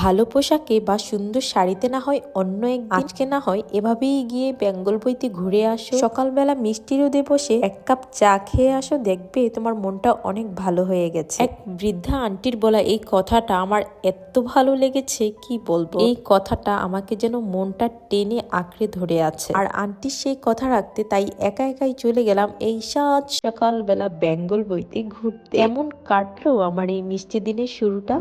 ভালো পোশাকে বা সুন্দর শাড়িতে না হয় অন্য এক আজকে না হয় এভাবেই গিয়ে বেঙ্গল বইতে ঘুরে আসো। সকালবেলা মিষ্টি রোদে বসে এক কাপ চা খেয়ে আসো, দেখবে তোমার মনটা অনেক ভালো হয়ে গেছে। এক বৃদ্ধা আন্টির বলা এই কথাটা আমার এত ভালো লেগেছে, কি বলব? এই কথাটা আমাকে যেন মনটা টেনে আঁকড়ে ধরে আছে। আর আন্টির সেই কথা রাখতে তাই একা একাই চলে গেলাম এই সাত সকালবেলা বেঙ্গল বইতে ঘুরতে। এমন কাটলো আমার এই মিষ্টি দিনের শুরুটা?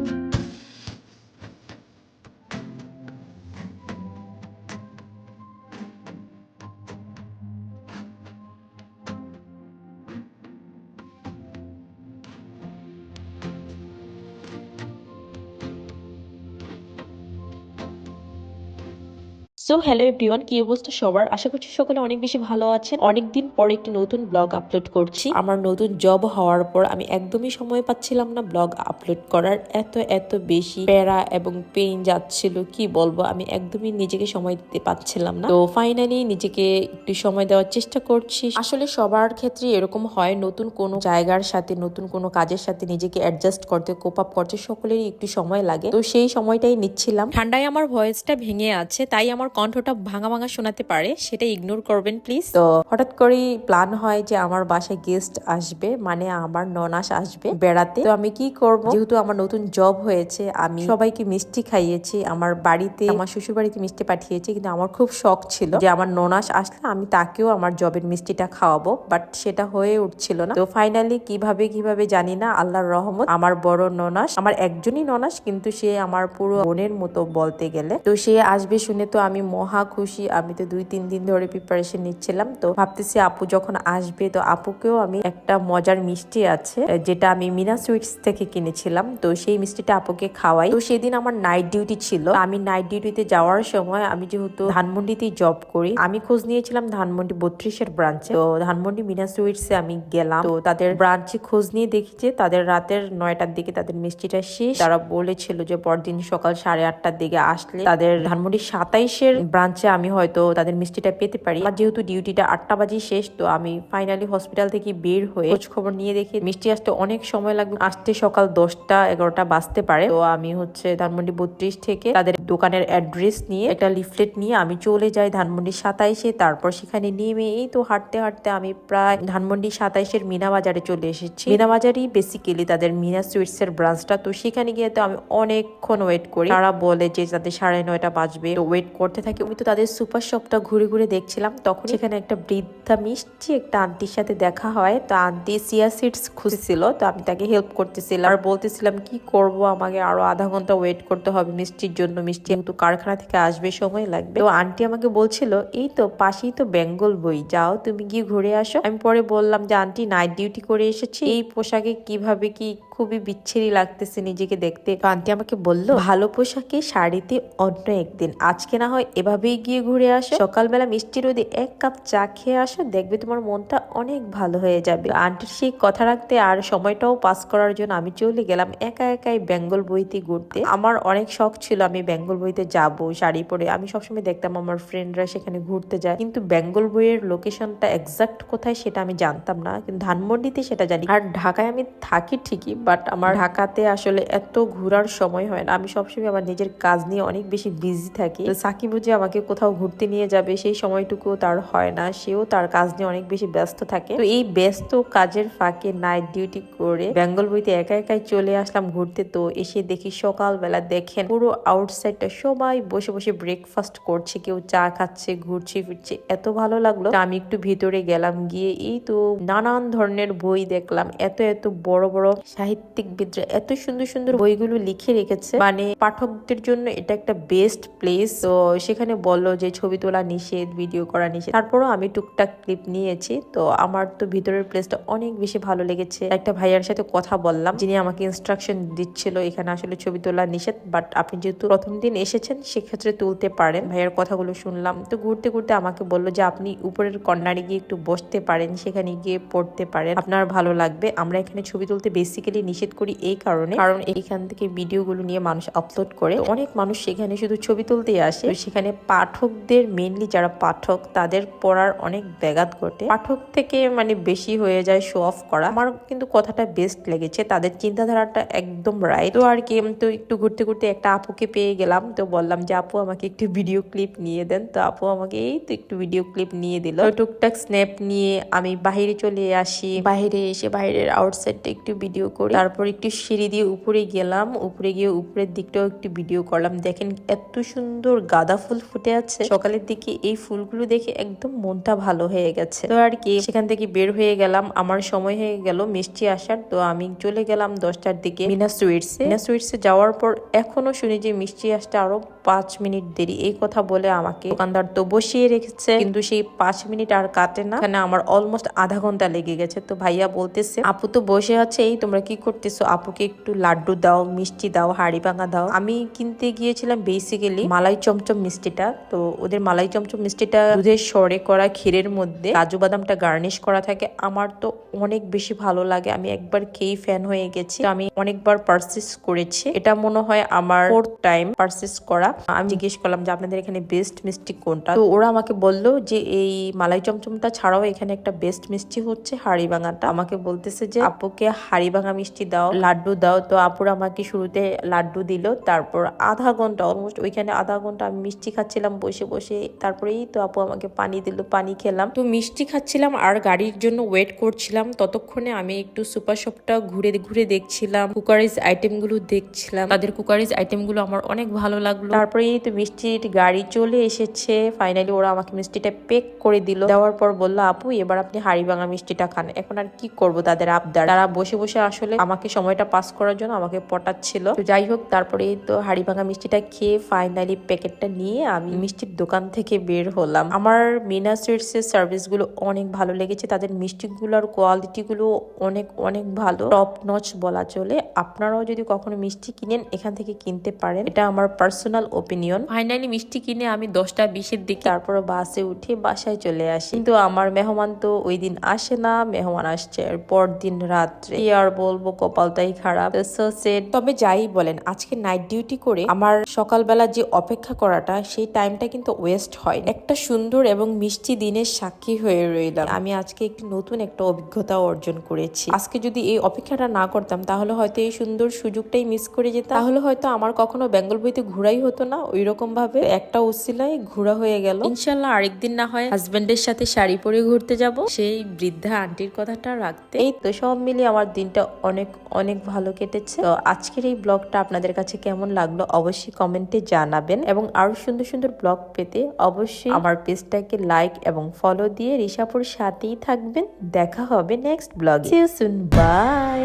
সো হ্যালো এভরিওয়ান কি অবস্থা সবার? আশা করছি সকলে অনেক বেশি ভালো আছেন। অনেকদিন পর একটি নতুন ব্লগ আপলোড করছি। আমার নতুন জব হওয়ার পর আমি একদমই সময় পাচ্ছিলাম না ব্লগ আপলোড করার। এত এত বেশি প্যারা এবং পেইন যাচ্ছিল, কি বলব? আমি একদমই নিজেকে সময় দিতে পারছিলাম না। তো ফাইনালি নিজেকে একটু সময় দেওয়ার চেষ্টা করছি। আসলে সবার ক্ষেত্রে এরকম হয়, নতুন কোনো জায়গার সাথে, নতুন কোনো কাজের সাথে নিজেকে অ্যাডজাস্ট করতে কোপ আপ করতে সকলেরই একটু সময় লাগে। তো সেই সময়টাই নিচ্ছিলাম। ঠান্ডায় আমার ভয়েসটা ভেঙে আছে, তাই আমার কণ্ঠটা ভাঙা ভাঙা শোনাতে পারে, সেটা ইগনোর করবেন প্লিজ তো হঠাৎ করেই প্ল্যান হয় যে আমার বাসায় গেস্ট আসবে মানে আমার ননাস আসবে বেড়াতে। তো আমি কি করব? যেহেতু আমার নতুন জব হয়েছে, আমি সবাইকে মিষ্টি খাইয়েছি, আমার বাড়িতে, আমার শ্বশুর বাড়িতে মিষ্টি পাঠিয়েছি, কিন্তু আমার খুব শখ ছিল যে আমার ননাস আসলে আমি তাকেও আমার জবের মিষ্টিটা খাওয়াবো বাট সেটা হয়ে উঠছিল না। তো ফাইনালি কীভাবে কীভাবে জানি না, আল্লাহর রহমত, আমার বড় ননাস, আমার একজনই ননাস, কিন্তু সে আমার পুরো বোনের মতো বলতে গেলে। তো সে আসবে শুনে তো আমি মহা খুশি। আমি তো দুই, তিন দিন ধরে প্রিপারেশন নিচ্ছিলাম। তো ভাবতেছি আপু যখন আসবে, তো আপুকেও আমি একটা মজার মিষ্টি আছে যেটা আমি মিনা সুইটস থেকে কিনেছিলাম। তো সেই মিষ্টিটা আপুকে খাওয়াই। তো সেদিন আমার নাইট ডিউটি ছিল। আমি নাইট ডিউটিতে যাওয়ার সময় আমি যেহেতু ধানমন্ডিতেই জব করি, আমি খোঁজ নিয়েছিলাম ধানমন্ডি বত্রিশের ব্রাঞ্চে তো ধানমন্ডি মিনা সুইটসে আমি গেলাম। তো তাদের ব্রাঞ্চে খোঁজ নিয়ে দেখি যে তাদের রাতের নয়টার দিকে তাদের মিষ্টিটা শেষ। তারা বলেছিল যে পরদিন সকাল সাড়ে আটটার দিকে আসলে তাদের ধানমন্ডি সাতাইশের ব্রাঞ্চে আমি হয়তো তাদের মিষ্টিটা পেতে পারি। আর যেহেতু ডিউটিটা আটটা বাজে শেষ, তো আমি ফাইনালি হসপিটাল থেকে বের হয়ে খোঁজ খবর নিয়ে দেখি। মিষ্টি আসতে অনেক সময় লাগবে। আসতে সকাল দশটা, এগারোটা বাজতে পারে। তো আমি হচ্ছে ধানমন্ডি বত্রিশ থেকে তাদের দোকানের অ্যাড্রেস নিয়ে একটা লিফলেট নিয়ে আমি চলে যাই ধানমন্ডি সাতাইশে। তারপর সেখানে নেমে এই তো হাঁটতে হাঁটতে আমি প্রায় ধানমন্ডি সাতাইশের মিনা বাজারে চলে এসেছি। মিনা বাজারই বেসিক্যালি তাদের মিনা সুইটস এর ব্রাঞ্চটা তো সেখানে গিয়ে তো আমি অনেকক্ষণ ওয়েট করি। তারা বলে যে তাদের সাড়ে নয়টা বাজবে। ওয়েট করতে থাকি আমি তো তাদের সুপার শপটা ঘুরে ঘুরে দেখছিলাম। তখন সেখানে একটা বৃদ্ধা মিষ্টি একটা আন্টির সাথে দেখা হয়। তো আন্টি সিয়া সিটস খুঁজছিল তো আমি তাকে হেল্প করতেছিলাম। আর বলতেছিলাম কি করব? আমাকে আরও আধা ঘণ্টা ওয়েট করতে হবে মিষ্টির জন্য। মিষ্টি কিন্তু কারখানা থেকে আসবে সময় লাগবে। তো আন্টি আমাকে বলছিল এই তো পাশেই তো বেঙ্গল বই যাও তুমি গিয়ে ঘুরে আসো। আমি পরে বললাম যে আন্টি নাইট ডিউটি করে এসেছি। এই পোশাকে কীভাবে কি খুবই বিচ্ছিরি লাগতেছে নিজেকে দেখতে। তো আন্টি আমাকে বলল, ভালো পোশাকে শাড়িতে অন্য একদিন। আজকে না হয় এভাবেই গিয়ে ঘুরে আসো। সকালবেলা মিষ্টি রোদে এক কাপ চা খেয়ে আসো, দেখবে তোমার মনটা অনেক ভালো হয়ে যাবে। আন্টির সেই কথা রাখতে আর সময়টাও পাস করার জন্য আমি চলে গেলাম একা একাই বেঙ্গল বইতে ঘুরতে। আমার অনেক শখ ছিল আমি বেঙ্গল বইতে যাব, শাড়ি পরে। আমি সবসময় দেখতাম আমার ফ্রেন্ডরা সেখানে ঘুরতে যায়। কিন্তু বেঙ্গল বইয়ের লোকেশনটা এক্সাক্ট কোথায় সেটা আমি জানতাম না। কিন্তু ধানমন্ডিতে সেটা জানি। আর ঢাকায় আমি থাকি ঠিকই বাট আমার ঢাকাতে আসলে এত ঘোরার সময় হয় না। আমি সবসময় আমার নিজের কাজ নিয়ে অনেক বেশি বিজি থাকি। সাকিব যে আমাকে কোথাও ঘুরতে নিয়ে যাবে, সেই সময়টুকু তার হয় না। সেও তার কাজ নিয়ে অনেক বেশি ব্যস্ত থাকে। তো এই ব্যস্ত কাজের ফাঁকে নাইট ডিউটি করে বেঙ্গল বইতে একা একাই চলে আসলাম ঘুরতে। তো এসে দেখি সকালবেলা দেখেন পুরো আউটসাইডটা সবাই বসে বসে ব্রেকফাস্ট করছে। কেউ চা খাচ্ছে, ঘুরছে ফিরছে। এত ভালো লাগল। আমি একটু ভিতরে গেলাম গিয়ে এই তো নানান ধরনের বই দেখলাম। এত এত বড় বড় সাহিত্যিকবিদরা এত সুন্দর সুন্দর বইগুলো লিখে রেখেছে। মানে পাঠকদের জন্য এটা একটা বেস্ট প্লেস তো সেখানে বলল যে, ছবি তোলা নিষেধ ভিডিও করা নিষেধ। তারপরও আমি টুকটাক ক্লিপ নিয়েছি। তো আমার তো ভিতরের প্লেসটা অনেক বেশি ভালো লেগেছে। একটা ভাইয়ার সাথে কথা বললাম, যিনি আমাকে ইনস্ট্রাকশন দিচ্ছিল এখানে আসলে ছবি তোলা নিষেধ বাট আপনি যেহেতু প্রথম দিন এসেছেন, সেক্ষেত্রে তুলতে পারেন। ভাইয়ার কথাগুলো শুনলাম। তো ঘুরতে ঘুরতে আমাকে বলল যে, আপনি উপরের কর্নারে গিয়ে একটু বসতে পারেন, সেখানে গিয়ে পড়তে পারেন। আপনার ভালো লাগবে। আমরা এখানে ছবি তুলতে বেসিক্যালি নিষেধ করি এই কারণে। কারণ এখান থেকে ভিডিওগুলো নিয়ে মানুষ আপলোড করে। অনেক মানুষ সেখানে শুধু ছবি তুলতে আসে। সেখানে পাঠকদের মেনলি যারা পাঠক, তাদের পড়ার অনেক ব্যাঘাত ঘটে। পাঠক থেকে মানে বেশি হয়ে যায় শো অফ করা। আমার কিন্তু কথাটা বেস্ট লেগেছে। তাদের চিন্তাধারাটা একদম রাইট তো আর কি তো একটু ঘুরতে ঘুরতে একটা আপুকে পেয়ে গেলাম। তো বললাম যে, আপু, আমাকে একটু ভিডিও ক্লিপ নিয়ে দেন। তো আপু আমাকে এই তো একটু ভিডিও ক্লিপ নিয়ে দিল। টুকটাক স্ন্যাপ নিয়ে আমি বাইরে চলে আসি। বাইরে এসে বাইরের আউটসাইডটা একটু ভিডিও করি। তারপর একটু সিঁড়ি দিয়ে উপরে গেলাম। উপরে গিয়ে উপরের দিকটাও একটু ভিডিও করলাম। দেখেন এত সুন্দর গাঁদা ফুল ফুটে আছে। সকালের দিকে এই ফুলগুলো দেখে একদম মনটা ভালো হয়ে গেছে। তো আর কি, সেখান থেকে বের হয়ে গেলাম। আমার সময় হয়ে গেল মিষ্টি আসার। তো আমি চলে গেলাম দশটার দিকে মিনা সুইটসে মিনা সুইটসে যাওয়ার পর এখনও শুনি যে মিষ্টি আসতে আরও পাঁচ মিনিট দেরি। এই কথা বলে আমাকে দোকানদার তো বসিয়ে রেখেছে। কিন্তু সেই পাঁচ মিনিট আর কাটে না। এখানে আমার অলমোস্ট আধা ঘণ্টা লেগে গেছে। তো ভাইয়া বলতেছে, আপু তো বসে আছে এই তোমরা কি করতেছো? আপুকে একটু লাড্ডু দাও, মিষ্টি দাও, হাড়ি ভাঙা দাও। আমি কিনতে গিয়েছিলাম বেসিক্যালি মালাই চমচম মিষ্টিটা। তো ওদের মালাই চমচম মিষ্টিটা দুধের সরে করা ক্ষীরের মধ্যে, কাজু বাদামটা গার্নিশ করা থাকে। আমার তো অনেক বেশি ভালো লাগে। আমি একবার খেয়ে ফ্যান হয়ে গেছি। আমি অনেকবার পারচেস করেছি। এটা মনে হয় আমার ফোর্থ টাইম পারচেস করা। আমি জিজ্ঞেস করলাম যে, আপনাদের এখানে বেস্ট মিষ্টি কোনটা? তো ওরা আমাকে বলল যে, এই মালাই চমচমটা ছাড়াও এখানে একটা বেস্ট মিষ্টি হচ্ছে হাড়ি ভাঙাটা। আমাকে বলতেছে যে, আপুকে হাড়ি ভাঙা মিষ্টি দাও, লাড্ডু দাও। তো আপুরা আমাকে শুরুতে লাড্ডু দিল, তারপর আধা ঘণ্টা অলমোস্ট ওইখানে আধা ঘণ্টা আমি মিষ্টি খাচ্ছিলাম বসে বসে। তারপরেই তো আপু আমাকে পানি দিল, পানি খেলাম। তো মিষ্টি খাচ্ছিলাম আর গাড়ির জন্য ওয়েট করছিলাম। ততক্ষণে আমি একটু সুপার শপটা ঘুরে ঘুরে দেখছিলাম কুকারিজ আইটেমগুলো দেখছিলাম। তাদের কুকারিজ আইটেমগুলো আমার অনেক ভালো লাগল। তারপরেই তো মিষ্টির গাড়ি চলে এসেছে। ফাইনালি ওরা আমাকে মিষ্টিটা পেক করে দিল। দেওয়ার পর বলল, আপু, এবার আপনি হাড়ি ভাঙা মিষ্টিটা খান। এখন আর কি করব তাদের আবদার? তারা বসে বসে আসলে আমাকে সময়টা পাস করার জন্য আমাকে পটাচ্ছিল। তো যাই হোক তারপরে তো হাড়ি ভাঙা মিষ্টিটা খেয়ে ফাইনালি প্যাকেটটা নিয়ে আমি মিষ্টির দোকান থেকে বের হলাম। আমার মিনা সুইটস এর সার্ভিসগুলো অনেক ভালো লেগেছে। তাদের মিষ্টিগুলোর কোয়ালিটি গুলো অনেক অনেক ভালো। টপ নচ বলা চলে। আপনারাও যদি কখনো মিষ্টি কিনেন এখান থেকে কিনতে পারেন। এটা আমার পার্সোনাল ওপিনিয়ন ফাইনালি মিষ্টি কিনে আমি দশটা বিশের দিকে তারপর বাসে উঠে বাসায় চলে আসি। কিন্তু আমার মেহমান তো ওই দিন আসে না। মেহমান আসছে আর পরদিন রাত্রে। কি আর বলব? কপালটাই খারাপ. তবে যাই বলেন আজকে নাইট ডিউটি করে আমার সকালবেলা যে অপেক্ষা করাটা সেই টাইমটা কিন্তু ওয়েস্ট হয়। একটা সুন্দর এবং মিষ্টি দিনের সাক্ষী হয়ে রইলাম। আমি আজকে একটি নতুন একটা অভিজ্ঞতা অর্জন করেছি। আজকে যদি এই অপেক্ষাটা না করতাম তাহলে হয়তো এই সুন্দর সুযোগটাই মিস করে যেতাম। তাহলে হয়তো আমার কখনো বেঙ্গল বইতে ঘোরাই হতো না ওই রকম ভাবে একটা উসিলায় ঘোরা হয়ে গেল। ইনশাল্লাহ আরেকদিন না হয় হাজবেন্ডের সাথে শাড়ি পরে ঘুরতে যাব। সেই বৃদ্ধা আন্টির কথাটা রাখতে। এই তো সব মিলিয়ে আমার দিনটা অনেক অনেক অনেক ভালো কেটেছে। তো আজকের এই ব্লগটা আপনাদের কাছে কেমন লাগল অবশ্যই কমেন্টে জানাবেন এবং আরও সুন্দর সুন্দর ব্লগ পেতে অবশ্যই আমার পেজটাকে লাইক এবং ফলো দিয়ে ঋষাপুর সাথেই থাকবেন। দেখা হবে নেক্সট ব্লগে সুন বাই